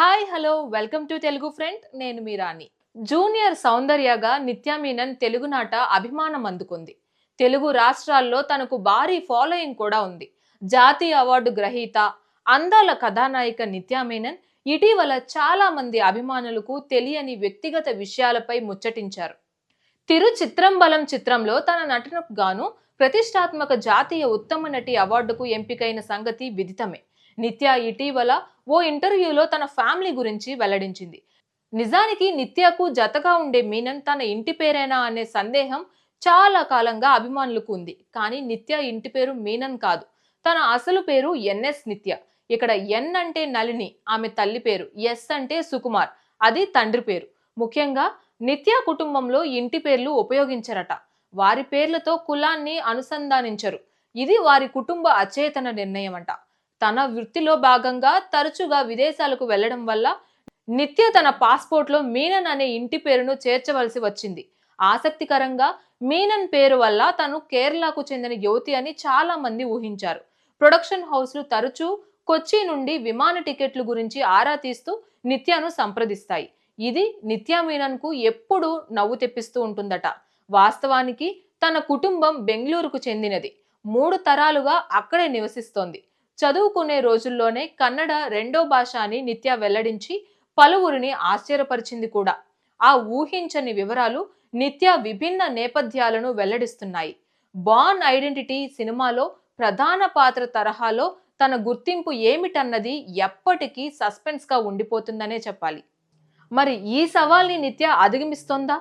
Hi hello welcome to Telugu friend నేను మీ Rani. Junior సౌందర్యగా నిత్యా మీనన్ తెలుగునాట అభిమానం అందుకుంది. తెలుగు రాష్ట్రాల్లో తనకు భారీ ఫాలోయింగ్ కూడా ఉంది. జాతీయ అవార్డు గ్రహీత అందాల కథానాయిక నిత్యా మీనన్ ఇటీవల చాలా మంది అభిమానులకు తెలియని వ్యక్తిగత విషయాలపై ముచ్చటించారు. తిరు చిత్రంబలం చిత్రంలో తన నటనకు గాను ప్రతిష్టాత్మక జాతీయ ఉత్తమ నటి అవార్డుకు ఎంపికైన సంగతి విదితమే. నిత్య ఇటీవల ఓ ఇంటర్వ్యూలో తన ఫ్యామిలీ గురించి వెల్లడించింది. నిజానికి నిత్యకు జతగా ఉండే మీనన్ తన ఇంటి పేరేనా అనే సందేహం చాలా కాలంగా అభిమానులకు ఉంది. కానీ నిత్య ఇంటి పేరు మీనన్ కాదు. తన అసలు పేరు ఎన్ఎస్ నిత్య. ఇక్కడ ఎన్ అంటే నళిని ఆమె తల్లి పేరు. ఎస్ అంటే సుకుమార్. అది తండ్రి పేరు. ముఖ్యంగా నిత్య కుటుంబంలో ఇంటి పేర్లు ఉపయోగించరట. వారి పేర్లతో కులాన్ని అనుసంధానించరు. ఇది వారి కుటుంబ అచేతన నిర్ణయం అంట తన వృత్తిలో భాగంగా తరచుగా విదేశాలకు వెళ్ళడం వల్ల నిత్య తన పాస్పోర్ట్లో మీనన్ అనే ఇంటి పేరును చేర్చవలసి వచ్చింది. ఆసక్తికరంగా మీనన్ పేరు వల్ల తను కేరళకు చెందిన యువతి అని చాలా మంది ఊహించారు. ప్రొడక్షన్ హౌస్లు తరచూ కొచ్చి నుండి విమాన టికెట్లు గురించి ఆరా తీస్తూ నిత్యను సంప్రదిస్తాయి. ఇది నిత్యా మీనన్కు ఎప్పుడూ నవ్వు తెప్పిస్తూ ఉంటుందట. వాస్తవానికి తన కుటుంబం బెంగళూరుకు చెందినది. మూడు తరాలుగా అక్కడే నివసిస్తోంది. చదువుకునే రోజుల్లోనే కన్నడ రెండో భాష అని నిత్య వెల్లడించి పలువురిని ఆశ్చర్యపరిచింది కూడా. ఆ ఊహించని వివరాలు నిత్య విభిన్న నేపథ్యాలను వెల్లడిస్తున్నాయి. బాన్ ఐడెంటిటీ సినిమాలో ప్రధాన పాత్ర తరహాలో తన గుర్తింపు ఏమిటన్నది ఎప్పటికీ సస్పెన్స్గా ఉండిపోతుందనే చెప్పాలి. మరి ఈ సవాల్ని నిత్య అధిగమిస్తోందా?